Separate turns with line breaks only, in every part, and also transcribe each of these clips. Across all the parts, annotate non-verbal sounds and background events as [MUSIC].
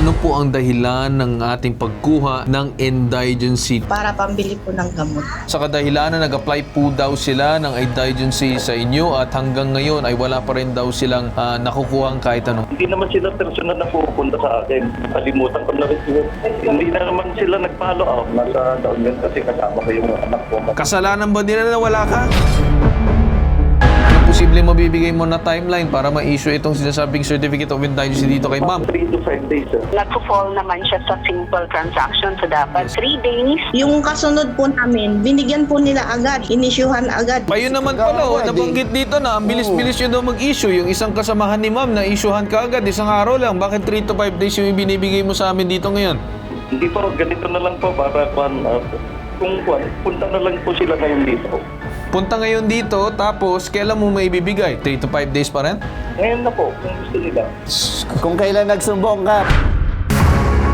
Ano po ang dahilan ng ating pagkuha ng indigency?
para pambili po ng gamot.
Sa kadahilanan, nag-apply po daw sila ng indigency sa inyo at hanggang ngayon ay wala pa rin daw silang ah, nakukuhang kahit ano.
Hindi naman sila personal na pupunta sa akin. Kalimutan ko na rin sila. Hindi na naman sila nag-follow up. Nasa yun kasi kasama ko yung anak ko.
Kasalanan ba nila na wala ka? Posibleng mabibigay mo na timeline para ma-issue itong sinasabing certificate of indigency dito kay ma'am?
3 to 5 days. sir.
Nagpo-fall naman siya sa simple transaction. So, dapat 3 days.
Yung kasunod po namin, binigyan po nila agad, inisyuhan agad.
Kayo naman pala, oh, nabanggit dito na ang bilis-bilis nyo daw mag-issue. Yung isang kasamahan ni ma'am na issuehan ka agad, isang araw lang. Bakit 3 to 5 days yung ibinibigay mo sa amin dito ngayon?
Hindi po, ganito na lang po para kung, uh, kung punta na lang po sila ngayon dito.
Punta ngayon dito, tapos kailan mo may ibibigay? 3 to 5 days pa rin?
Ngayon na po, kung gusto nila.
Kung kailan nagsumbong ka,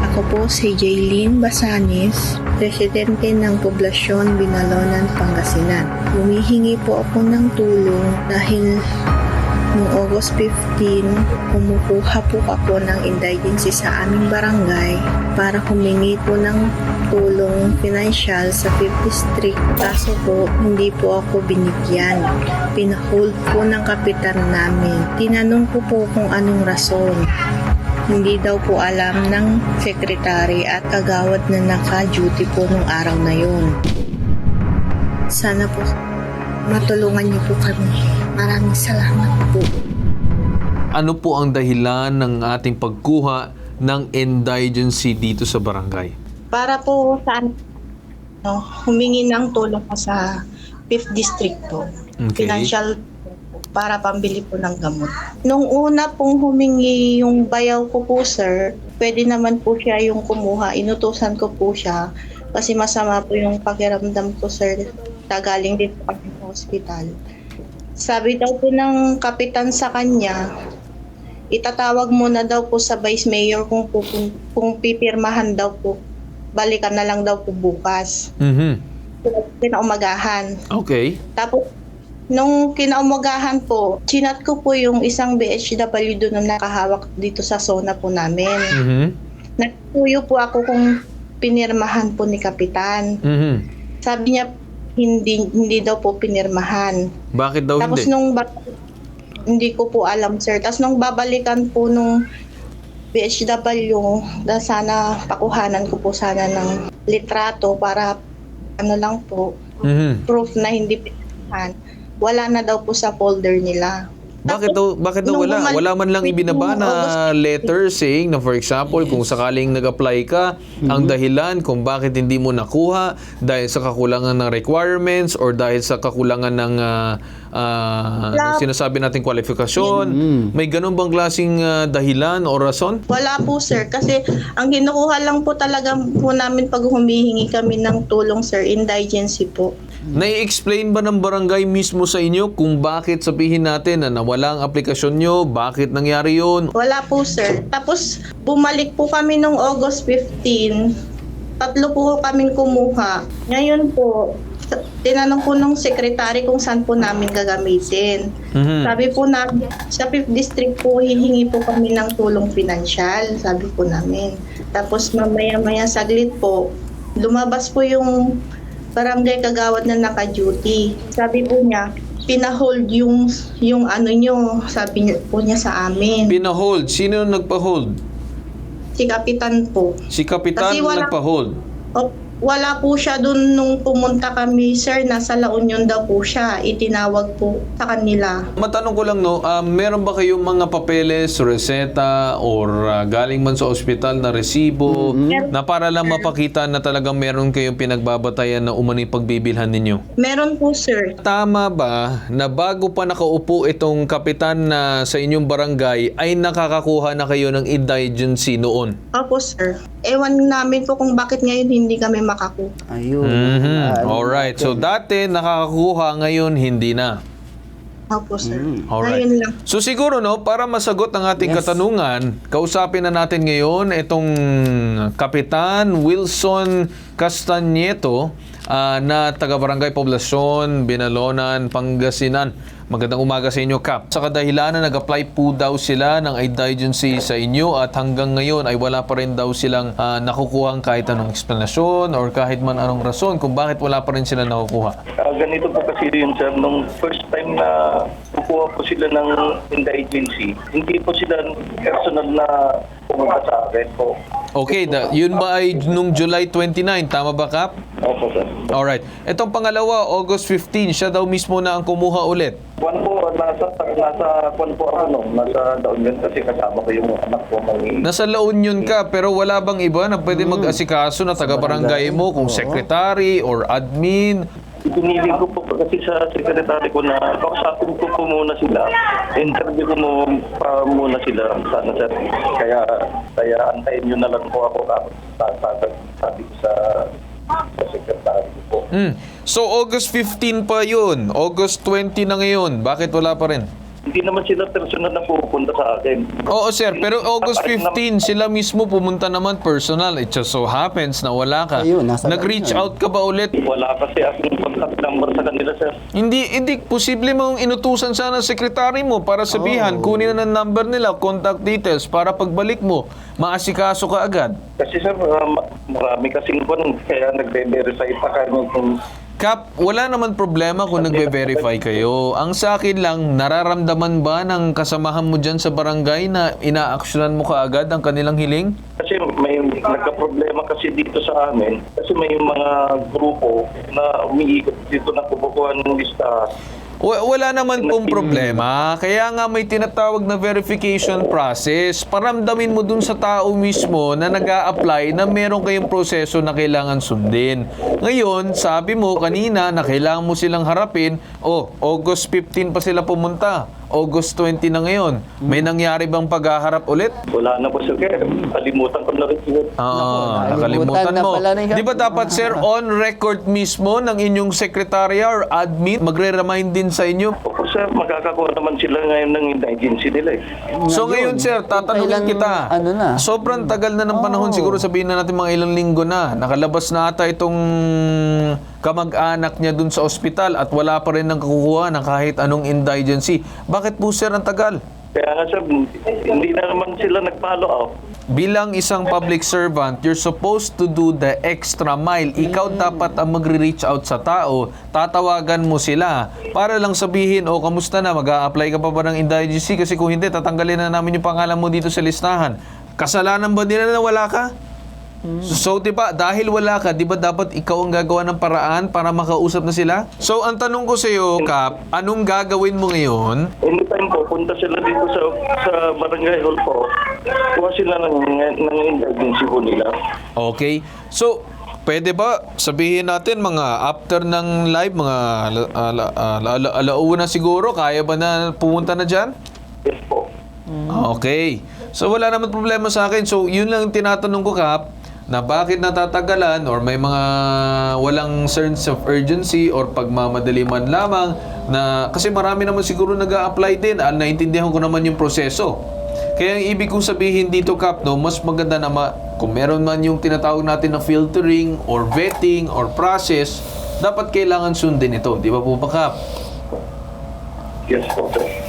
Ako po si Jaylene Basanis, residente ng poblasyon Binalonan, Pangasinan. Humihingi po ako ng tulong dahil noong August 15, kumukuha po ako ng indigency sa aming barangay para humingi po ng tulong financial sa 5th district. Kaso po, hindi po ako binigyan. Pinahold po ng kapitan namin. Tinanong ko po kung anong rason. Hindi daw po alam ng sekretary at kagawad na naka-duty po nung araw na yun. Sana po matulungan niyo po kami. Maraming salamat po.
Ano po ang dahilan ng ating pagkuha ng indigency dito sa barangay?
Para po saan no, humingi ng tulong po sa 5th district po.
Okay.
Financial para pambili po ng gamot. Nung una pong humingi yung bayaw ko po sir, pwede naman po siya yung kumuha. Inutusan ko po siya kasi masama po yung pakiramdam ko sir. Tagaling din po kami sa hospital. Sabi daw po ng kapitan sa kanya, itatawag muna daw po sa vice mayor kung, kung, kung pipirmahan daw po. Balikan na lang daw po bukas.
Mhm.
Kinaumagahan.
Okay.
Tapos, nung kinaumagahan po, chinat ko po yung isang BHW doon na nakahawak dito sa zona po namin.
Mhm.
Nagpuyo po ako kung pinirmahan po ni Kapitan.
Mhm.
Sabi niya, hindi hindi daw po pinirmahan.
Bakit daw
Tapos
hindi?
nung ba- hindi ko po alam, sir. Tapos nung babalikan po nung BHW, na sana pakuhanan ko po sana ng litrato para ano lang po,
Mhm.
proof na hindi pinirmahan. Wala na daw po sa folder nila.
Bakit daw, bakit daw wala? Wala man lang ibinaba na letter saying na for example, kung sakaling nag-apply ka, ang dahilan kung bakit hindi mo nakuha dahil sa kakulangan ng requirements or dahil sa kakulangan ng ah, ah,
Wala.
sinasabi nating kwalifikasyon. May ganun bang klaseng ah, dahilan o rason?
Wala po sir kasi ang kinukuha lang po talaga po namin pag humihingi kami ng tulong sir, indigency po.
Nai-explain ba ng barangay mismo sa inyo kung bakit sabihin natin na nawala ang aplikasyon nyo, bakit nangyari yun?
Wala po sir. Tapos bumalik po kami nung August 15. Tatlo po kaming kumuha. Ngayon po, tinanong po nung secretary kung saan po namin gagamitin.
Mhm.
Sabi po na sa 5th district po hihingi po kami ng tulong pinansyal, sabi po namin. Tapos mamaya-maya saglit po, lumabas po yung barangay kagawad na naka-duty. Sabi po niya, pinahold yung yung ano nyo, sabi niya- po niya sa amin.
Pinahold. Sino nagpa-hold?
Si kapitan po.
Si Kapitan
Kasi wala-
nagpa-hold.
O, wala po siya dun nung pumunta kami, sir, nasa La Union daw po siya. Itinawag po sa kanila.
Matanong ko lang no, ah, meron ba kayong mga papeles, reseta or ah, galing man sa ospital na resibo na para lang mapakita na talagang meron kayong pinagbabatayan na umani pagbibilhan ninyo?
Meron po, sir.
Tama ba na bago pa nakaupo itong kapitan na sa inyong barangay ay nakakakuha na kayo ng indigency noon?
Opo, sir. Ewan namin po kung bakit ngayon hindi kami makakuha.
ayun.
Mhm.
Ah,
Alright. So dati nakakakuha, ngayon hindi na.
Opo, sir.
Alright.
Ngayon lang.
So siguro no, para masagot ang ating
Yes.
katanungan, kausapin na natin ngayon itong Kapitan Wilson Castañeto ah, na taga Barangay Poblacion, Binalonan, Pangasinan. Magandang umaga sa inyo, Kap. Sa kadahilanan, nag-apply po daw sila ng indigency sa inyo at hanggang ngayon ay wala pa rin daw silang ah, nakukuhang kahit anong explanation or kahit man anong rason kung bakit wala pa rin sila nakukuha.
Ah, ganito po kasi yun, sir. Nung first time na kukuha po sila ng in the agency, hindi po sila personal na pumunta sa akin po.
Okay, da, yun ba ay nung July 29? Tama ba, Kap?
Opo, sir.
Alright. Itong pangalawa, August 15, siya daw mismo na ang kumuha ulit.
Kwan po, nasa, nasa, kwan po ako, no? Nasa daon yun kasi kasama ko yung anak ko. May,
Nasa La Union ka, pero wala bang iba na pwede mag-asikaso na taga-barangay mo kung secretary or admin?
Pinili ko po kasi sa sekretary ko na kausapin ko po muna sila. Interview ko mo pa muna sila sana sir. Kaya kaya antayin nyo na lang po ako tapos sasabi sabi ko sa sa sekretary ko po.
Hmm. So August 15 pa yun. August 20 na ngayon. Bakit wala pa rin?
Hindi naman sila personal na pupunta sa akin.
Oo sir, pero August 15 sila mismo pumunta naman personal. It just so happens na wala ka.
Ayun, nasa
Nag-reach
yun.
out ka ba ulit?
Wala kasi akong contact number sa kanila sir.
Hindi, hindi. Posible mong inutusan sana ng sekretary mo para sabihan, kunin na ng number nila, contact details, para pagbalik mo, maasikaso ka agad.
Kasi sir, uh, ma- marami kasing kwan kaya nagbe-verify pa kami kung
Kap, wala naman problema kung nagbe-verify kayo. Ang sa akin lang, nararamdaman ba ng kasamahan mo dyan sa barangay na inaaksyonan mo kaagad ang kanilang hiling?
Kasi may nagka-problema kasi dito sa amin kasi may mga grupo na umiikot dito na kumukuha ng lista.
Wa- Wala naman pong problema. Kaya nga may tinatawag na verification process. Paramdamin mo dun sa tao mismo na nag apply na meron kayong proseso na kailangan sundin. Ngayon, sabi mo kanina na kailangan mo silang harapin. Oh, August 15 pa sila pumunta. August 20 na ngayon. May nangyari bang paghaharap ulit?
Wala na po sir. Kalimutan ko na rin yun.
Ah,
Naku,
nakalimutan
nakalimutan na
mo.
pala.
Di ba dapat, sir, [LAUGHS] on record mismo ng inyong sekretarya or admin, magre-remind din sa inyo?
Opo sir, magkakakuha naman sila ngayon ng agency nila eh.
So ngayon, sir, tatanungin
kailan,
kita.
Ano na?
Sobrang tagal na ng panahon, siguro sabihin na natin mga ilang linggo na. Nakalabas na ata itong kamag-anak niya dun sa ospital at wala pa rin ng kakukuha ng kahit anong indigency. Bakit po, sir, ang tagal?
Kaya nga sir, hindi na naman sila nag-follow up.
Bilang isang public servant, you're supposed to do the extra mile. Ikaw dapat ang magre-reach out sa tao, tatawagan mo sila para lang sabihin, oh, kamusta na, mag apply ka pa ba ng indigency? Kasi kung hindi, tatanggalin na namin yung pangalan mo dito sa listahan. Kasalanan ba nila na wala ka? So, di ba, dahil wala ka, di ba dapat ikaw ang gagawa ng paraan para makausap na sila? So, ang tanong ko sa iyo, Kap, anong gagawin mo ngayon?
Anytime po, punta sila dito sa sa barangay hall po. Kuha sila ng, ng agency po nila.
Okay. So, pwede ba sabihin natin mga after ng live, mga ala, ala, ala, ala, alauna siguro, kaya ba na pumunta na dyan?
Yes po.
Okay. So, wala naman problema sa akin. So, yun lang tinatanong ko, Kap, na bakit natatagalan or may mga walang sense of urgency or pagmamadali man lamang na kasi marami naman siguro nag apply din ah, naintindihan ko naman yung proseso kaya ang ibig kong sabihin dito, Kap, no, mas maganda na ma- kung meron man yung tinatawag natin na filtering or vetting or process, dapat kailangan sundin ito. Di ba po ba, Kap?
Yes po.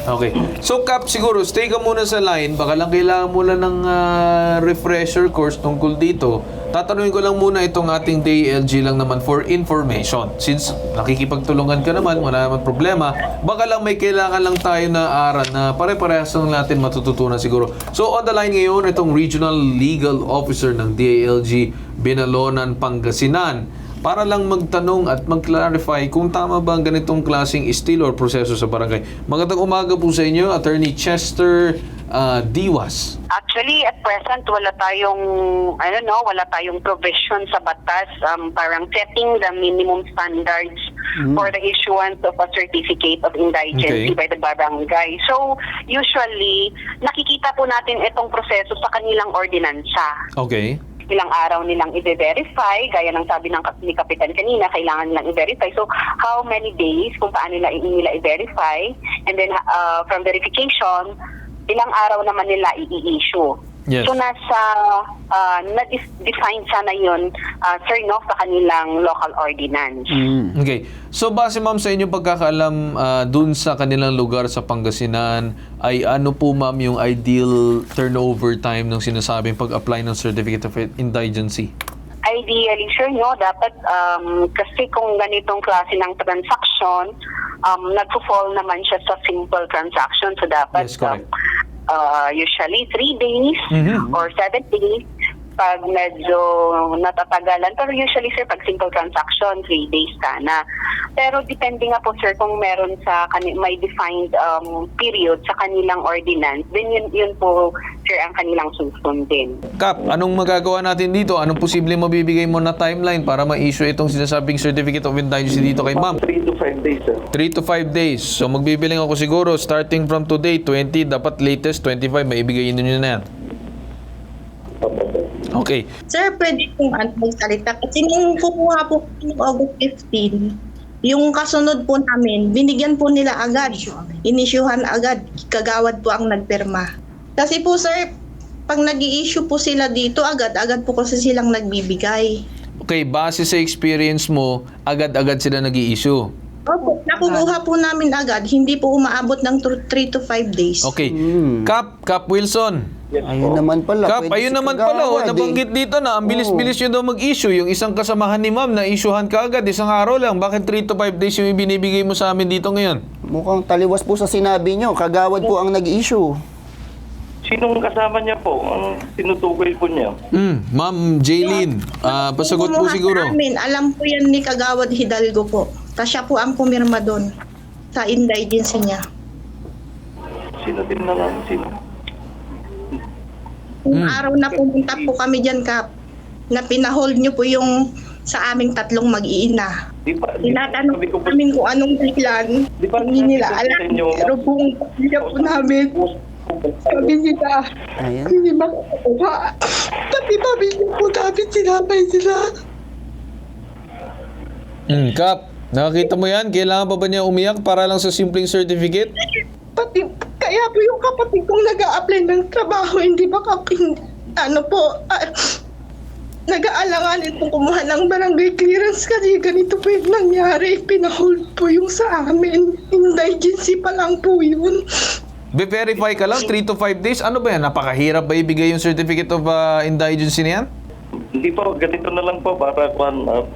Okay. So, Kap, siguro, stay ka muna sa line. Baka lang kailangan mo lang ng ah, refresher course tungkol dito. Tatanungin ko lang muna itong ating DLG lang naman for information. Since nakikipagtulungan ka naman, wala naman problema. Baka lang may kailangan lang tayo na aral na pare-parehas lang natin matututunan siguro. So, on the line ngayon, itong Regional Legal Officer ng DLG Binalonan, Pangasinan para lang magtanong at mag-clarify kung tama ba ang ganitong klaseng estilo or proseso sa barangay. Magandang umaga po sa inyo, Attorney Chester ah, Diwas.
Actually, at present, wala tayong, ano no, wala tayong provision sa batas, um, parang setting the minimum standards for the issuance of a certificate of indigency
Okay.
by the barangay. So, usually, nakikita po natin itong proseso sa kanilang ordinansa.
Okay.
Ilang araw nilang i-verify, gaya ng sabi ng ni Kapitan kanina, kailangan nilang i-verify. So, how many days, kung paano nila, nila i-verify, and then uh, from verification, ilang araw naman nila i-issue.
Yes.
So nasa ah, na-define sana yun, ah, sir, no, sa kanilang local ordinance.
Okay. So base ma'am sa inyong pagkakaalam ah, dun sa kanilang lugar sa Pangasinan ay ano po ma'am yung ideal turnover time ng sinasabing pag-apply ng Certificate of Indigency?
Ideally, sure, no, dapat um, kasi kung ganitong klase ng transaction, um, nagpo-fall naman siya sa simple transaction. So dapat
Yes, correct.
um, uh, usually three days
Mhm.
or seven days pag medyo natatagalan. Pero usually, sir, pag simple transaction, three days sana. Pero depende nga po, sir, kung meron sa kani- may defined um, period sa kanilang ordinance, then yun, yun po, sir, ang kanilang susundin.
Kap, anong magagawa natin dito? Anong posible mabibigay mo na timeline para ma-issue itong sinasabing Certificate of Indigency dito kay ma'am?
3 to 5 days, sir.
3 to 5 days. So magbibiling ako siguro starting from today, 20, dapat latest 25, maibigay ninyo na yan. Okay.
Sir, pwede pong ano, magsalita. Kasi nung kumuha po ng August 15, yung kasunod po namin, binigyan po nila agad. Inisyuhan agad. Kagawad po ang nagpirma. Kasi po sir, pag nag issue po sila dito, agad-agad po kasi silang nagbibigay.
Okay, base sa experience mo, agad-agad sila nag issue
Opo, nakukuha po namin agad. Hindi po umaabot ng 3 to 5 days.
Okay.
Hmm.
Kap, Kap Wilson.
Yes
Ayun
po.
naman pala.
Kap,
pwede
ayun
si
naman pala, oh,
Kagawad, eh.
nabanggit dito na, ang bilis-bilis nyo daw mag-issue. Yung isang kasamahan ni ma'am na issuehan ka agad, isang araw lang. Bakit 3 to 5 days yung ibinibigay mo sa amin dito ngayon?
Mukhang taliwas po sa sinabi nyo. Kagawad po ang nag-issue.
Sinong kasama niya po? Ang tinutukoy po niya?
Hmm, ma'am Jaylene, ah, pasagot po
Kumuha
siguro.
sa amin, alam po yan ni Kagawad Hidalgo po. Tapos siya po ang pumirma doon sa indigency niya.
Sino din na lang? Sino?
Kung araw na pumunta po kami dyan, Kap, na pinahold nyo po yung sa aming tatlong mag-iina.
Di ba? di-
Tinatanong
sabi ko
po
po-
namin kung anong dahilan.
Di ba
Hindi nila alam. Pero kung pamilya po namin, sabi nila,
Ayan.
hindi makakuha. Pati pamilya po namin, sinabay sila.
Hmm, Kap, nakakita mo yan? Kailangan pa ba niya umiyak para lang sa simpleng certificate?
Pati, kaya po yung kapatid kong nag apply ng trabaho, hindi baka, hindi, ano po, ah, nag-aalanganin po kumuha ng barangay clearance kasi ganito po yung nangyari. Pinahold po yung sa amin. Indigency pa lang po yun.
Be-verify ka lang, 3 to 5 days. Ano ba yan? Napakahirap ba ibigay yung Certificate of ah, Indigency na yan?
Hindi po, ganito na lang po para kwan, ah,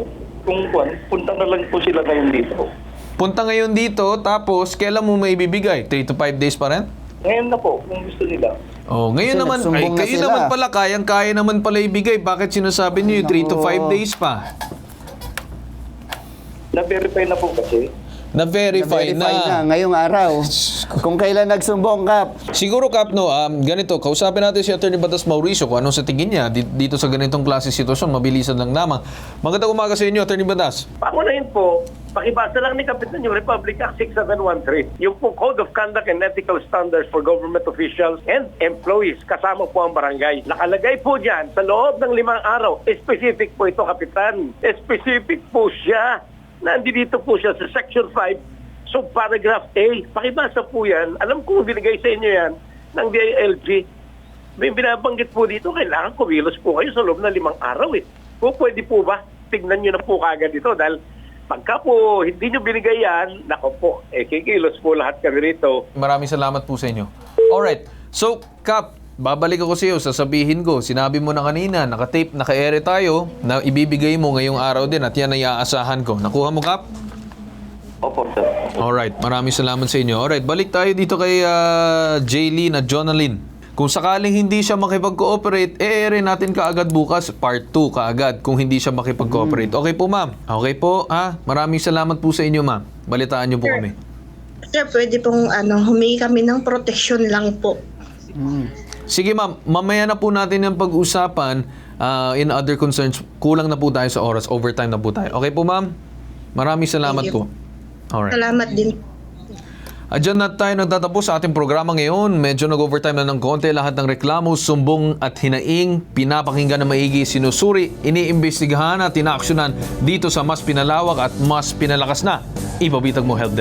kung kwan, punta na lang po sila ngayon dito.
Punta ngayon dito, tapos kailan mo maibibigay? 3 to 5 days pa rin?
Ngayon na po, kung gusto nila.
Oh, ngayon
Kasi
naman, ay,
na
kayo
sila.
naman pala, kayang-kaya naman pala ibigay. Bakit sinasabi niyo yung 3 to 5
Nako.
days pa?
Na-verify na po kasi.
Na-verify
Na-verify
na.
ngayong araw. [LAUGHS] Kung kailan nagsumbong, Kap.
Siguro, Kap, no, um, ganito, kausapin natin si Atty. Batas Mauricio kung anong sa tingin niya di- dito sa ganitong klase sitwasyon. Mabilisan lang naman. Magandang umaga sa inyo, Atty. Batas.
Pangunahin po, pakibasa lang ni Kapitan yung Republic Act 6713. Yung po Code of Conduct and Ethical Standards for Government Officials and Employees, kasama po ang barangay. Nakalagay po dyan, sa loob ng limang araw, specific po ito, Kapitan. Specific po siya. Nandito po siya sa Section 5, subparagraph A. Pakibasa po yan. Alam ko binigay sa inyo yan ng DILG. May binabanggit po dito, kailangan kumilos po kayo sa loob ng limang araw eh. Po, pwede po ba? Tignan nyo na po kagad ito dahil pagka po hindi nyo binigay yan, nako po, eh kikilos po lahat kami rito.
Maraming salamat po sa inyo. Alright. So, Kap, babalik ako sa iyo. Sasabihin ko, sinabi mo na kanina, naka-tape, naka-ere tayo, na ibibigay mo ngayong araw din at yan ay aasahan ko. Nakuha mo, Kap?
Opo, sir.
Alright, maraming salamat sa inyo. Alright, balik tayo dito kay uh, Jaylene at Jonalyn. Kung sakaling hindi siya makipag-cooperate, e-ere natin kaagad bukas, part 2 kaagad, kung hindi siya makipag-cooperate. Okay po, ma'am? Okay po, ha? Maraming salamat po sa inyo, ma'am. Balitaan niyo po
Sure.
kami.
Sir, pwede pong ano, humingi kami ng protection lang po.
Sige, ma'am. Mamaya na po natin yung pag-usapan uh, in other concerns. Kulang na po tayo sa oras. Overtime na po tayo. Okay po, ma'am? Maraming salamat po. Alright.
Salamat din.
At dyan na tayo nagtatapos sa ating programa ngayon. Medyo nag-overtime na ng konti. Lahat ng reklamo, sumbong at hinaing, pinapakinggan na maigi, sinusuri, iniimbestigahan at inaaksyonan dito sa mas pinalawak at mas pinalakas na Ibabitag mo Help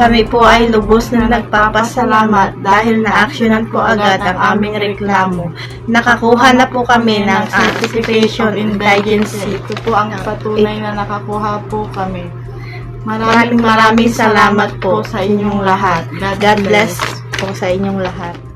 Kami po ay lubos na nagpapasalamat dahil na-actionan po agad ang aming reklamo. Nakakuha na po kami ng anticipation indigency.
Ito po ang patunay na nakakuha po kami.
Maraming maraming salamat po sa inyong lahat. God bless po sa inyong lahat.